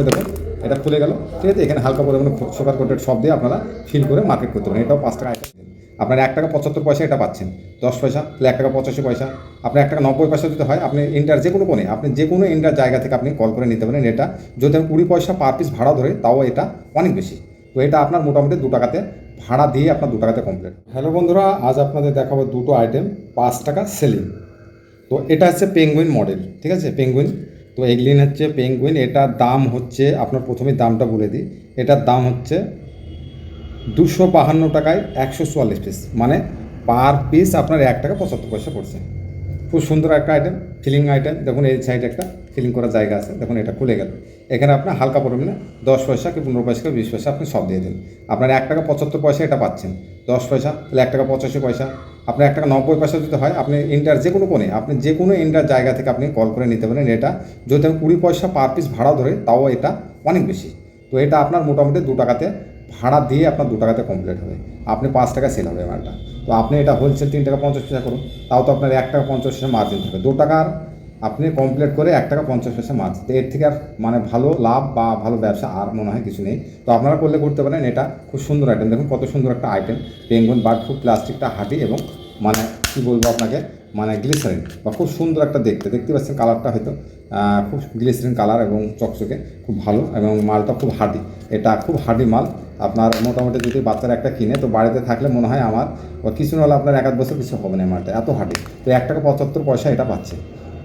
হবে দেখুন এটা খুলে গেল, ঠিক আছে? এখানে হালকা পরিমাণে সুপার কোটেড সব দিয়ে আপনারা ফিল করে মার্কেট করতে পারেন। এটাও পাঁচ টাকা আইটেম আপনার এক টাকা পঁচাত্তর পয়সা এটা পাচ্ছেন। দশ পয়সা, তাহলে এক টাকা পঁচাশি পয়সা। আপনার এক টাকা নব্বই পয়সা যদি হয়, আপনি ইন্ডিয়ার যে কোনো কোণে আপনি যে কোনো ইন্ডিয়ার জায়গা থেকে আপনি কল করে নিতে পারেন এটা। যদি আমি কুড়ি পয়সা পার পিস ভাড়া ধরে, তাও এটা অনেক বেশি। তো এটা আপনার মোটামুটি দু টাকাতে ভাড়া দিয়ে আপনার দু টাকাতে কমপ্লিট হ্যালো বন্ধুরা, আজ আপনাদের দেখাবো দুটো আইটেম পাঁচ টাকা সেলিং তো এটা হচ্ছে পেঙ্গুইন মডেল ঠিক আছে? পেঙ্গুইন তো এগলিন হচ্ছে পেঙ্গুইন এটার দাম হচ্ছে, আপনার প্রথমে দামটা বলে দিই, এটার দাম হচ্ছে দুশো বাহান্ন টাকায় একশো চুয়াল্লিশ পিস মানে পার পিস আপনার এক টাকা পঁচাত্তর পয়সা পড়ছে। খুব সুন্দর একটা আইটেম ফিলিং আইটেম দেখুন এই সাইডে একটা ফিলিং করার জায়গা আছে, দেখুন এটা খুলে গেল। এখানে আপনার হালকা পরিমাণে দশ পয়সা কি পনেরো পয়সা কি বিশ পয়সা আপনি সব দিয়ে দিন। আপনার এক টাকা পঁচাত্তর পয়সা এটা পাচ্ছেন, দশ পয়সা, তাহলে এক টাকা পঁচাশি পয়সা আপনার এক টাকা নব্বই পয়সা দিতে হয়, আপনি ইন্ডিয়ার যে কোনো কোণে, আপনি যে কোনো ইন্ডিয়ার জায়গা থেকে আপনি কল করে নিতে পারেন। এটা যদি আমি কুড়ি পয়সা পার পিস ভাড়া ধরে, তাও এটা অনেক বেশি। তো এটা আপনার মোটামুটি দু টাকাতে ভাড়া দিয়ে আপনার দু টাকাতে কমপ্লিট হবে। আপনি পাঁচ টাকা সেল হবে মালটা। তো আপনি এটা হোলসেল তিন টাকা পঞ্চাশ পয়সা করুন, তাও তো আপনার এক টাকা পঞ্চাশ পয়সা মার্জিন থাকবে। দু টাকার আপনি কমপ্লিট করে এক টাকা পঞ্চাশ পয়সা মার্জিন তো এর থেকে আর মানে ভালো লাভ বা ভালো ব্যবসা আর মনে হয় কিছু নেই। তো আপনারা করলে করতে পারেন। এটা খুব সুন্দর আইটেম দেখুন কত সুন্দর একটা আইটেম পেঙ্গুন বার্ড ফুড প্লাস্টিকটা হাঁটি এবং মানে কী বলব আপনাকে? মানে গ্লিসারিন বা খুব সুন্দর একটা দেখতে। দেখতে পাচ্ছেন কালারটা হয়তো খুব গ্লিসারিন কালার এবং চকচকে, খুব ভালো এবং মালটা খুব হার্ডি এটা খুব হার্ডি মাল। আপনার মোটামুটি যদি বাচ্চারা একটা কিনে, তো বাড়িতে থাকলে মনে হয় আমার বা কিছু না হলে আপনার এক আধ বছর কিছু হবে না মালটা, এত হার্ডি তো এক টাকা পঁচাত্তর পয়সা এটা পাচ্ছে।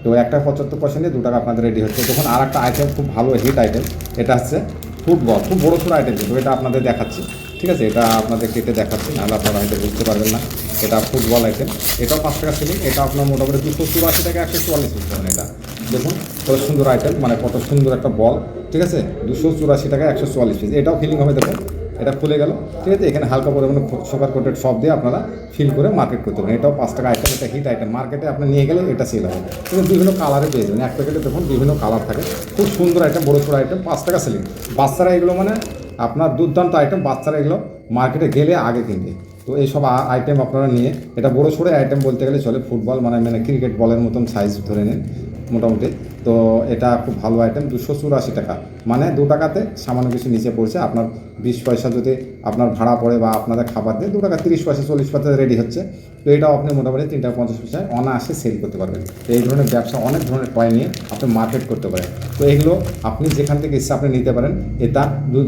তো এক টাকা পঁচাত্তর পয়সা নিয়ে দু টাকা আপনাদের রেডি হচ্ছে। তখন আর একটা আইটেম খুব ভালো হিট আইটেম এটা হচ্ছে ফুটবল খুব বড়ো সড়ো আইটেম কিন্তু এটা আপনাদের দেখাচ্ছি। ঠিক আছে? এটা আপনাদের কেটে দেখাচ্ছি, নাহলে আপনারা হয়তো বুঝতে পারবেন না। এটা ফুটবল আইটেম এটাও পাঁচ টাকা সিলিং এটা আপনার মোটামুটি দুশো চুরাশি টাকা একশো চুয়াল্লিশ পাবেন এটা। দেখুন, কত সুন্দর আইটেম মানে কত সুন্দর একটা বল ঠিক আছে? দুশো চুরাশি টাকা একশো চুয়াল্লিশ পিস এটাও ফিলিং হবে, দেখুন। এটা খুলে গেল। ঠিক আছে, এখানে হালকা পরিমাণে সুপার কোটেড সব দিয়ে আপনারা ফিল করে মার্কেট করতে পারেন। এটাও পাঁচ টাকা আইটেম এটা হিট আইটেম মার্কেটে আপনি নিয়ে গেলে এটা সেল হবে। কিন্তু বিভিন্ন কালারে পেয়ে যাবেন। এক প্যাকেটে দেখুন বিভিন্ন কালার থাকে। খুব সুন্দর আইটেম বড়ো ছোটো আইটেম পাঁচ টাকা সেলিং বাচ্চারা এগুলো মানে আপনার দুর্দান্ত আইটেম বাচ্চারা এগুলো মার্কেটে গেলে আগে কিনবে। তো এইসব আইটেম আপনারা নিয়ে, এটা বড়ো সড়ো আইটেম বলতে গেলে চলে ফুটবল মানে মানে ক্রিকেট বলের মতন সাইজ ধরে নিন, মোটামুটি। তো এটা খুব ভালো আইটেম দুশো চুরাশি টাকা। মানে দু টাকাতে সামান্য কিছু নিচে পড়ছে, আপনার বিশ পয়সা যদি আপনার ভাড়া পড়ে বা আপনাদের খাবার দিয়ে, দু টাকা তিরিশ পয়সা, চল্লিশ পয়সা রেডি হচ্ছে। তো এটাও আপনি মোটামুটি তিন টাকা পঞ্চাশ পয়সায় অনায়াসে সেল করতে পারবেন। তো এই ধরনের ব্যবসা, অনেক ধরনের টয় নিয়ে আপনি মার্কেট করতে পারেন। তো এগুলো আপনি যেখান থেকে ইচ্ছে আপনি নিতে পারেন। এটা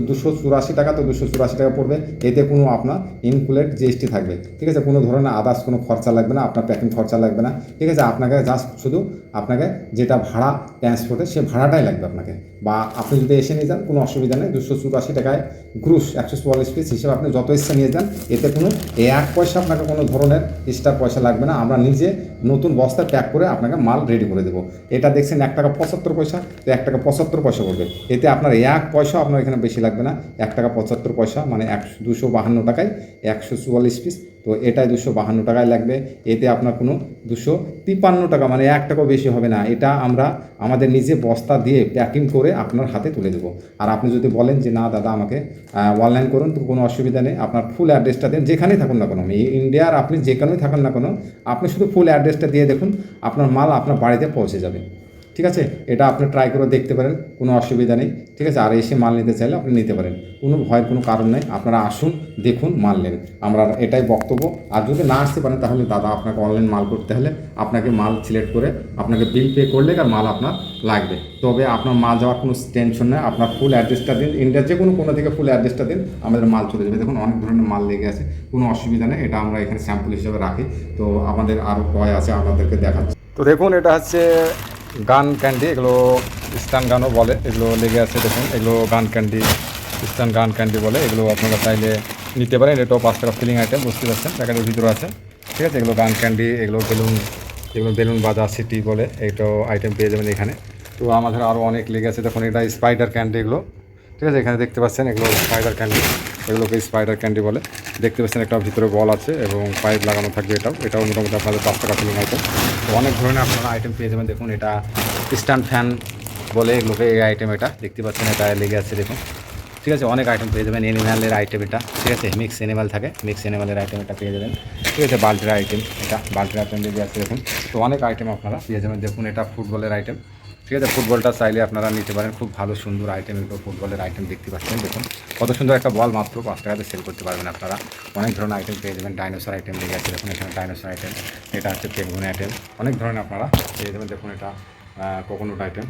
দুশো চুরাশি টাকা তো দুশো চুরাশি টাকা পড়বে। এতে কোনো আপনার ইনক্লুডেড জিএসটি থাকবে। ঠিক আছে? কোনো ধরনের আদার্স কোনো খরচা লাগবে না, আপনার প্যাকিং খরচা লাগবে না। ঠিক আছে? আপনাকে জাস্ট শুধু আপনাকে যেটা ভাড়া ট্রান্সপোর্টে সে ভাড়াটাই লাগবে আপনাকে। বা আপনি যদি এসে নিয়ে যান, কোনো অসুবিধা নেই। দুশো চুরাশি টাকায় গ্রুস একশো চুয়াল্লিশ পিস হিসেবে আপনি যত ইচ্ছা নিয়ে যান, এতে কোনো এক পয়সা আপনাকে কোনো ধরনের এক্সট্রা পয়সা লাগবে না। আমরা নিজে নতুন বস্তায় প্যাক করে আপনাকে মাল রেডি করে দেবো। এটা দেখছেন এক টাকা পঁচাত্তর পয়সা, তো এক টাকা পঁচাত্তর পয়সা পড়বে। এতে আপনার এক পয়সা আপনার এখানে বেশি লাগবে না। এক টাকা পঁচাত্তর পয়সা মানে একশো দুশো বাহান্ন টাকায় একশো চুয়াল্লিশ পিস তো এটাই দুশো বাহান্ন টাকায় লাগবে। এতে আপনার কোনো দুশো তিপ্পান্ন টাকা মানে এক টাকাও বেশি হবে না। এটা আমরা আমাদের নিজে বস্তা দিয়ে প্যাকিং করে আপনার হাতে তুলে দেবো। আর আপনি যদি বলেন যে, না দাদা, আমাকে অনলাইন করুন, তো কোনো অসুবিধা নেই। আপনার ফুল অ্যাড্রেসটা দেন, যেখানেই থাকুন না কেন। ইন্ডিয়ার আপনি যেখানেই থাকুন না কেন, আপনি শুধু ফুল অ্যাড্রেসটা দিয়ে দেখুন, আপনার মাল আপনার বাড়িতে পৌঁছে যাবে। ঠিক আছে? এটা আপনি ট্রাই করে দেখতে পারেন, কোনো অসুবিধা নেই। ঠিক আছে? আর এসে মাল নিতে চাইলে আপনি নিতে পারেন। কোনো ভয়ের কোনো কারণ নেই। আপনারা আসুন, দেখুন, মাল নেন। আমরা এটাই বক্তব্য। আর যদি না আসতে পারেন, তাহলে দাদা আপনাকে অনলাইন মাল করতে হলে আপনাকে মাল সিলেক্ট করে আপনাকে বিল পে করলে আর মাল আপনার লাগবে। তবে আপনার মাল যাওয়ার কোনো টেনশন নেই। আপনার ফুল অ্যাড্রেসটা দিন। ইন্ডিয়ার যে কোনো কোনো থেকে ফুল অ্যাড্রেসটা দিন, আমাদের মাল চলে যাবে। দেখুন, অনেক ধরনের মাল লেগে আছে। কোনো অসুবিধা নেই। এটা আমরা এখানে স্যাম্পল হিসেবে রাখি। তো আমাদের আরও ভয় আছে আপনাদেরকে দেখাচ্ছি। তো দেখুন, এটা হচ্ছে গান ক্যান্ডি, এগুলো স্টান গানও বলে, এগুলো লেগে আছে দেখুন, এগুলো গান ক্যান্ডি, স্টান গান ক্যান্ডি বলে, এগুলো আপনারা চাইলে নিতে পারেন এটাও পাঁচ টাকা ফিলিং আইটেম বুঝতে পারছেন? প্যাকেটের ভিতরে আছে, ঠিক আছে? এগুলো গান ক্যান্ডি, এগুলো বেলুন এগুলো বেলুন বাজা, সিটি বলে এইটাও আইটেম পেয়ে যাবেন এখানে। তো আমাদের আরও অনেক লেগে আছে, দেখুন, এটা স্পাইডার ক্যান্ডি এগুলো, ঠিক আছে? এখানে দেখতে পাচ্ছেন, এগুলো স্পাইডার ক্যান্ডি এগুলোকে স্পাইডার ক্যান্ডি বলে। দেখতে পাচ্ছেন একটা ভিতরে বল আছে এবং পাইপ লাগানো থাকবে এটাও। এটাও মোটামুটি আপনাদের পাঁচ টাকা ফিলিং আইটেম তো অনেক ধরনের আপনারা আইটেম পেয়ে যাবেন। দেখুন, এটা স্ট্যান্ড ফ্যান বলে এগুলোকে এই আইটেম এটা। দেখতে পাচ্ছেন, এটা লেগে আছে, দেখুন। ঠিক আছে, অনেক আইটেম পেয়ে যাবেন। এনিম্যালের আইটেম এটা। ঠিক আছে মিক্স এনিম্যাল থাকে। মিক্স এনিম্যালের আইটেম এটা পেয়ে যাবেন। ঠিক আছে, বাল্টির আইটেম এটা। বাল্টির আইটেম লেগে আছে, দেখুন। তো অনেক আইটেম আপনারা পেয়ে যাবেন। দেখুন, এটা ফুটবলের আইটেম ঠিক আছে, ফুটবলটা চাইলে আপনারা নিতে পারেন। খুব ভালো, সুন্দর আইটেম এগুলো ফুটবলের আইটেম দেখতে পাচ্ছেন। দেখুন, কত সুন্দর একটা বল মাত্র পাঁচ টাকাতে সেল করতে পারবেন আপনারা। অনেক ধরনের আইটেম পেয়ে যাবেন। ডাইনোসর আইটেম লেগে আছে। দেখুন, এখানে ডাইনোসর আইটেম এটা হচ্ছে পেগুন আইটেম অনেক ধরনের আপনারা পেয়ে যাবেন। দেখুন, এটা কোকোনোট আইটেম